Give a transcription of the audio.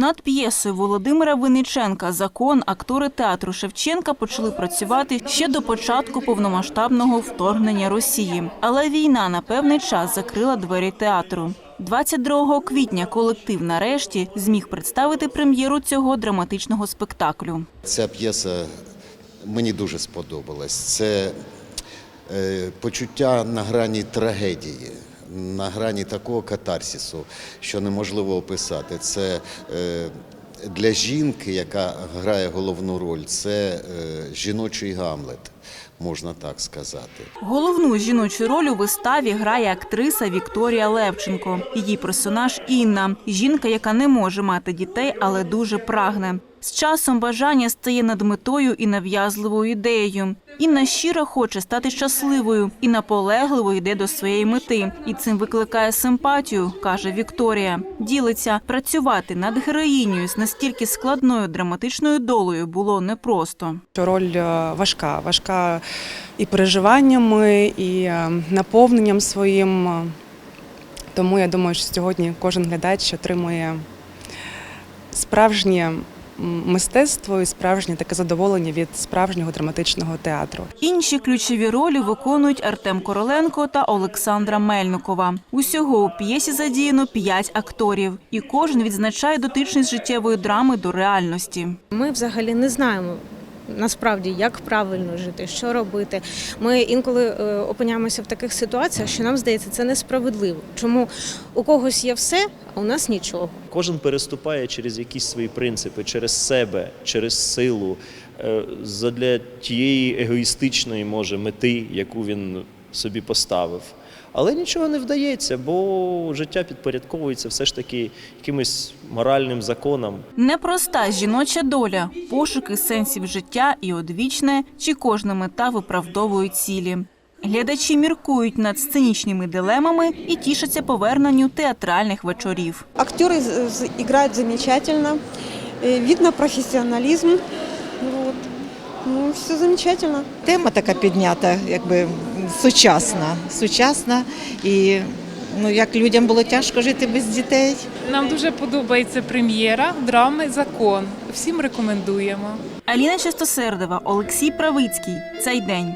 Над п'єсою Володимира Винниченка Закон актори театру Шевченка почали працювати ще до початку повномасштабного вторгнення Росії. Але війна на певний час закрила двері театру. 22 квітня колектив нарешті зміг представити прем'єру цього драматичного спектаклю. Ця п'єса мені дуже сподобалась. Це е, почуття на грані трагедії, на грані такого катарсису, що неможливо описати. Це е, для жінки, яка грає головну роль, це е, жіночий гамлет, можна так сказати. Головну жіночу роль у виставі грає актриса Вікторія Левченко. Її персонаж Інна жінка, яка не може мати дітей, але дуже прагне. З часом бажання стає над метою і нав'язливою ідеєю. Інна щиро хоче стати щасливою і наполегливо йде до своєї мети. І цим викликає симпатію, каже Вікторія. Ділиться працювати над героїнею з настільки складною драматичною долею було непросто. роль е, важка, важка і переживаннями, і е, наповненням своїм. Тому я думаю, що сьогодні кожен глядач отримує справжнє мистецтво і справжнє таке задоволення від справжнього драматичного театру. Інші ключові ролі виконують Артем Короленко та Олександра Мельникова. Усього у п'єсі задіяно п'ять акторів, і кожен відзначає дотичність життєвої драми до реальності. Ми взагалі не знаємо. Насправді, як правильно жити, що робити. Ми інколи е, опиняємося в таких ситуаціях, що нам здається, це несправедливо. Чому у когось є все, а у нас нічого. Кожен переступає через якісь свої принципи, через себе, через силу, е, задля тієї егоїстичної, може, мети, яку він собі поставив. Але нічого не вдається, бо життя підпорядковується все ж таки якимось моральним законам. Непроста жіноча доля, пошуки сенсів життя і одвічне, чи кожна мета виправдовує цілі. Глядачі міркують над сценічними дилемами і тішаться поверненню театральних вечорів. З- играют замечательно, э, видно профессионализм. Ну, все замечательно. Тема така піднята, якби сучасна, сучасна і ну як людям було тяжко жити без дітей. Нам дуже подобається прем'єра драми Закон. Всім рекомендуємо. Аліна Чистосердова, Олексій Правицький. Цей день.